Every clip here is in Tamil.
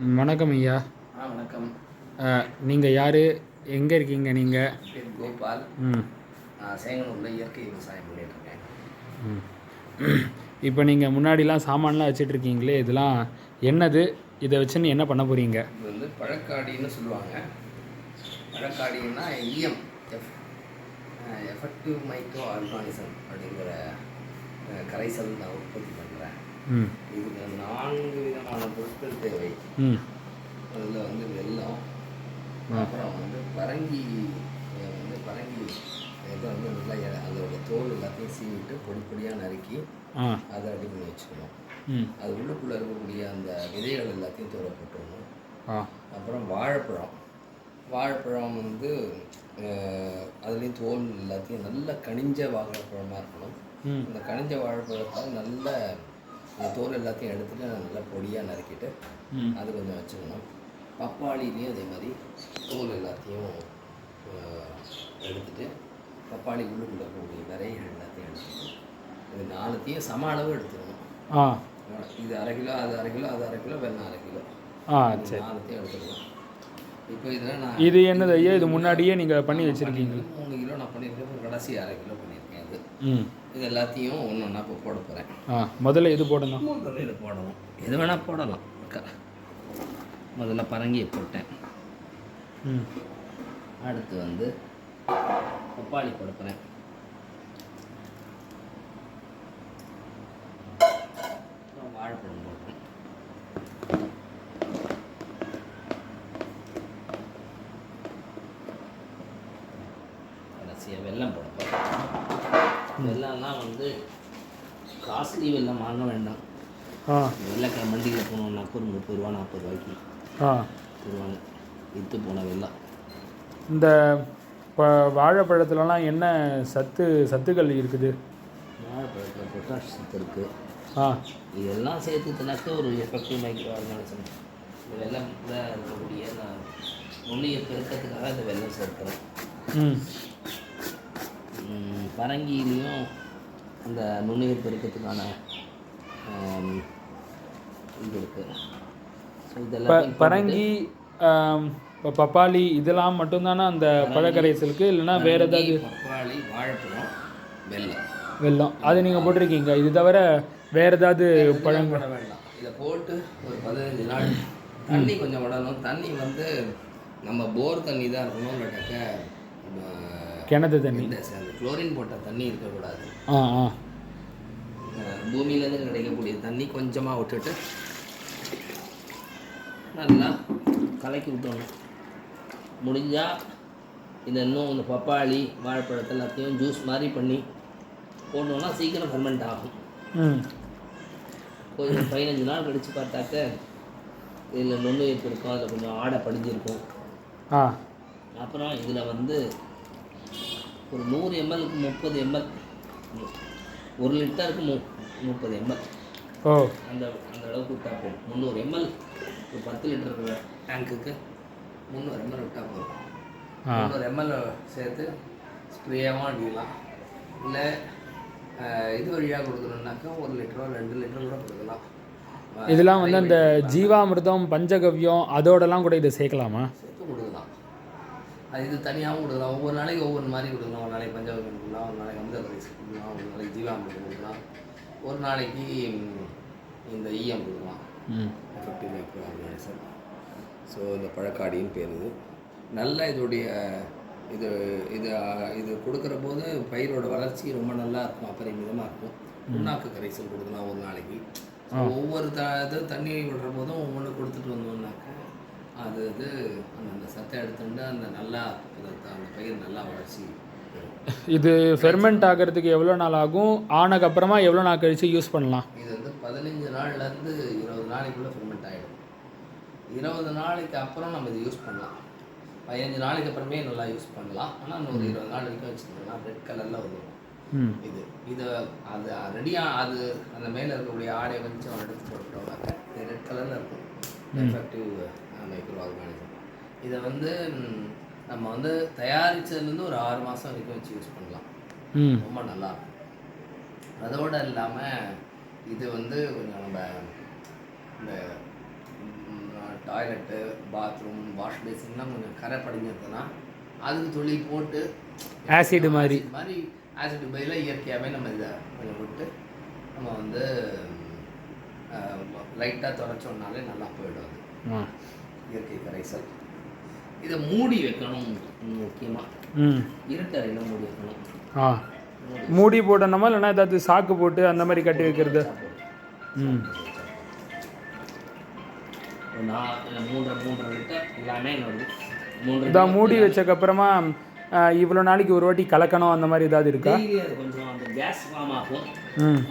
வணக்கம் ஐயா. ஆ வணக்கம். நீங்கள் யார்? எங்கே இருக்கீங்க நீங்கள் பேர் கோபால். ம். நான் சேங்கனூரில் இயற்கை விவசாயம் பண்ணிட்டு இருக்கேன் ம். இப்போ நீங்கள் முன்னாடிலாம் சாமான்லாம் வச்சிட்டு இருக்கீங்களே இதெல்லாம் என்னது? இதை வச்சு என்ன பண்ண போகிறீங்க இது வந்து பழக்காடின்னு சொல்லுவாங்க. பழக்காடின்னா E M F effective micro organism அப்படிங்கிற கரைசல் நான் உற்பத்தி பண்ணுறேன் இதுக்கு நான்கு விதமான பொருட்கள் தேவை. அதில் வந்து வெல்லம் அப்புறம் வந்து பரங்கி வந்து பரங்கி இதை வந்து நல்லா அதோட தோல் எல்லாத்தையும் சீவிட்டு பொடி பொடியாக நறுக்கி அதை ரெடி பண்ணி வச்சுக்கணும். அது உள்ளுக்குள்ளே இருக்கக்கூடிய அந்த விதைகள் எல்லாத்தையும் ஆ. அப்புறம் வாழைப்பழம். வாழைப்பழம் வந்து அதுலேயும் தோல் எல்லாத்தையும் நல்ல கனிஞ்ச வாழைப்பழமாக இருக்கணும். அந்த கனிஞ்ச வாழைப்பழத்தை நல்ல அந்த தோல் எல்லாத்தையும் எடுத்துட்டு நல்லா பொடியாக நறுக்கிட்டு அது கொஞ்சம் வச்சுக்கணும். பப்பாளிலையும் அதே மாதிரி தோல் எல்லாத்தையும் அஹ், எடுத்துட்டு பப்பாளி உள்ளுக்குள்ளே இருக்கக்கூடிய விரைகள் எல்லாத்தையும் எடுத்துக்கணும் இது நாலுத்தையும் சம அளவு எடுத்துக்கணும். இது அரை கிலோ அது அரை கிலோ அது அரை கிலோ வெள்ளம் அரை கிலோ. ஆ இது சரி. நாலுத்தையும் எடுத்துக்கலாம் இப்போ இதில் நான் இது என்னது ஐயா? இது முன்னாடியே நீங்கள் பண்ணி வச்சுருக்கீங்க மூணு கிலோ நான் பண்ணியிருக்கேன் கடைசி அரை கிலோ இது எல்லாத்தையும் ஒன்று ஒன்றா இப்போ போட போகிறேன் ஆ முதல்ல இது போடணும்? முதல்ல இதை போடணும். எது வேணால் போடலாம். முதல்ல பரங்கியை போட்டேன். ம். அடுத்து வந்து பப்பாளி போட போகிறேன் அப்புறம் வாழைப்பழம் போடுறேன் கடைசியாக வெல்லம் போட வெல்லம்லாம் வந்து காஸ்ட்லி வெல்லம் வாங்க வேண்டாம். ஆ. வெள்ளைக்கார மண்டியில் போனோம்னாக்க ஒரு முப்பது ரூபா நாற்பது ரூபாய்க்கு. ஆ. தருவாங்க. விற்று போன வெல்லம் இந்த ப வாழைப்பழத்துலலாம் என்ன சத்து சத்துக்கள் இருக்குது? வாழைப்பழத்தில் பொட்டாஷ் சத்து இருக்குது ஆ. இதெல்லாம் சேர்த்துனாக்க ஒரு எஃபெக்டிவ் மைக்ரோ ஆர்கானிசம் இந்த வெள்ளத்தில் இருக்கக்கூடிய நான் நுண்ணிய பெருக்கத்துக்காக இந்த வெள்ளம் சேர்க்கிறேன் பரங்கியிலையும் அந்த நுண்ணுயிர் பெருக்கத்துக்கான இது இருக்குது ஸோ இதெல்லாம் பரங்கி இப்போ பப்பாளி இதெல்லாம் மட்டும்தானே அந்த பழக்கரைசலுக்கு? இல்லைன்னா வேறு ஏதாவது பப்பாளி வாழைப்பழம் வெல்லம். வெல்லம். அது நீங்கள் போட்டிருக்கீங்க. இது தவிர வேறு ஏதாவது பழங்கள் வேண்டாம். இதை போட்டு ஒரு பதினஞ்சு நாள் தண்ணி கொஞ்சம் விடணும். தண்ணி வந்து நம்ம போர் தண்ணி தான் இருக்கணும். இல்லாட்டாக்க கிணத்து தண்ணி. இந்த ச- அந்த குளோரின் போட்ட தண்ணி இருக்கக்கூடாது. ஆ ஆ. பூமியிலேருந்து கிடைக்கக்கூடிய தண்ணி கொஞ்சமாக விட்டுட்டு நல்லா கலக்கி விட்டணும் முடிஞ்சால் இதை இன்னும் இந்த பப்பாளி வாழைப்பழத்தை எல்லாத்தையும் ஜூஸ் மாதிரி பண்ணி போட்டோம்னா சீக்கிரம் ஃபெர்மெண்ட் ஆகும். ம். கொஞ்சம் பதினஞ்சு நாள் கழித்து பார்த்தாக்க இதில் நுண்ணுயிர்ப்பு இருக்கும் அதில் கொஞ்சம் ஆடை படிஞ்சிருக்கும். ஆ. அப்புறம் இதில் வந்து ஒரு நூறு எம்எல்க்கு முப்பது எம்எல் ஒரு லிட்டருக்கு மு முப்பது எம்எல் ஓ. அந்த அந்த அளவுக்கு விட்டா போதும். முந்நூறு எம்எல் ஒரு பத்து லிட்டர் டேங்க்குக்கு முந்நூறு எம்எல் விட்டால் போதும். ஆ. முந்நூறு எம்எல் சேர்த்து ஸ்ப்ரேயாகவும் அடிக்கலாம். இல்லை இது வழியாக கொடுக்கணுன்னாக்கா ஒரு லிட்டரோ ரெண்டு லிட்டரோ கூட கொடுக்கலாம். இதெல்லாம் வந்து அந்த ஜீவாமிர்தம் பஞ்சகவ்யம் அதோடலாம் கூட இதை சேர்க்கலாமா? அது இது தனியாகவும் கொடுக்கலாம். ஒவ்வொரு நாளைக்கு ஒவ்வொரு மாதிரி கொடுக்கலாம். ஒரு நாளைக்கு பஞ்சவகம் கொடுக்கலாம். ஒரு நாளைக்கு அமிர்த ரைஸ் கொடுக்கலாம். ஒரு நாளைக்கு ஜீவாமிர்தம் கொடுக்கலாம். ஒரு நாளைக்கு இந்த ஈயம் கொடுக்கலாம். எஃபெக்டிவ் மைக்ரோ ஆர்கானிசம் ஸோ இந்த பழக்காடின்னு பேர் இது. நல்ல இதோடைய இது இது இது கொடுக்குற போது பயிரோட வளர்ச்சி ரொம்ப நல்லா இருக்கும். அபரிமிதமாக இருக்கும். புண்ணாக்கு கரைசல் கொடுக்கலாம் ஒரு நாளைக்கு. ஒவ்வொரு த இது தண்ணி விடுற போதும் ஒவ்வொன்று கொடுத்துட்டு வந்தோம்னாக்க அது இது அந்த சத்தை எடுத்துட்டு அந்த நல்லா அந்த அந்த பயிர் நல்லா வளர்ச்சி. இது ஃபெர்மெண்ட் ஆகிறதுக்கு எவ்வளோ நாள் ஆகும்? ஆனக்கு அப்புறமா எவ்வளோ நாள் கழித்து யூஸ் பண்ணலாம்? இது வந்து பதினஞ்சு நாள்லேருந்து இருபது நாளைக்குள்ளே ஃபெர்மெண்ட் ஆகிடும் இருபது நாளைக்கு அப்புறம் நம்ம இதை யூஸ் பண்ணலாம். பதினஞ்சு நாளைக்கு அப்புறமே நல்லா யூஸ் பண்ணலாம். ஆனால் ஒரு இருபது நாள் வரைக்கும் வச்சுருந்தோம்னா ரெட் கலரில் வந்துடும் ம். இது இதை அது ரெடியாக அது அந்த மேலே இருக்கக்கூடிய ஆடையை கொஞ்சம் எடுத்து போட்டுட்டோம்னாக்க இது ரெட் கலரில் இருக்கும். எஃபெக்டிவ் மைக்ரோ ஆர்கானிசம் இதை வந்து நம்ம வந்து தயாரிச்சதுலேருந்து ஒரு ஆறு மாதம் வரைக்கும் வச்சு யூஸ் பண்ணலாம். ரொம்ப நல்லா இருக்கும். அதோட இல்லாமல் இது வந்து கொஞ்சம் நம்ம இந்த டாய்லெட்டு பாத்ரூம் வாஷ் பேசின்லாம் கொஞ்சம் கரை படிஞ்சிருக்குன்னா அதுக்கு துளி போட்டு Acid மாதிரி. மாதிரி ஆசிட் பதிலாக இயற்கையாகவே நம்ம இதை கொஞ்சம் விட்டு நம்ம வந்து லைட்டாக தொடச்சோம்னாலே நல்லா போயிடும் அது. இயற்கை கரைசல். இதை மூடி வைக்கணும் முக்கியமாக இருட்டறையில் மூடி வைக்கணும். ஆ. மூடி போடணுமா இல்லைன்னா ஏதாவது சாக்கு போட்டு அந்த மாதிரி கட்டி வைக்கிறது? ம். மூன்றரை மூன்றரை லிட்டர் எல்லாமே இதான் மூடி வச்சக்கப்புறமா இவ்வளோ நாளைக்கு ஒரு வாட்டி கலக்கணும் அந்த மாதிரி ஏதாவது இருக்கா? கொஞ்சம் அந்த கேஸ் ஃபார்ம் ஆகும்.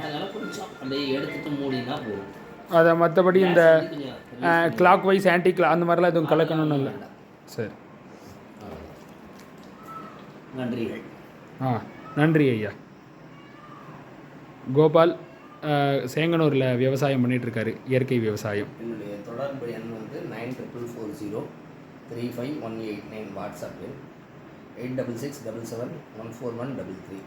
அதனால கொஞ்சம் அப்படியே எடுத்துட்டு மூடினா போதும். அதை மற்றபடி இந்த கிளாக் வைஸ் ஆன்டி கிளாக் அந்த மாதிரிலாம் எதுவும் கலக்கணும்னு இல்லை. சரி. நன்றி. ஆ நன்றி ஐயா. கோபால் சேங்கனூரில் விவசாயம் பண்ணிட்டு இருக்காரு இயற்கை விவசாயம். என்னுடைய தொடர்பு எண் வந்து nine triple four zero three five one eight nine WhatsApp எண் eight double six double seven one four one double three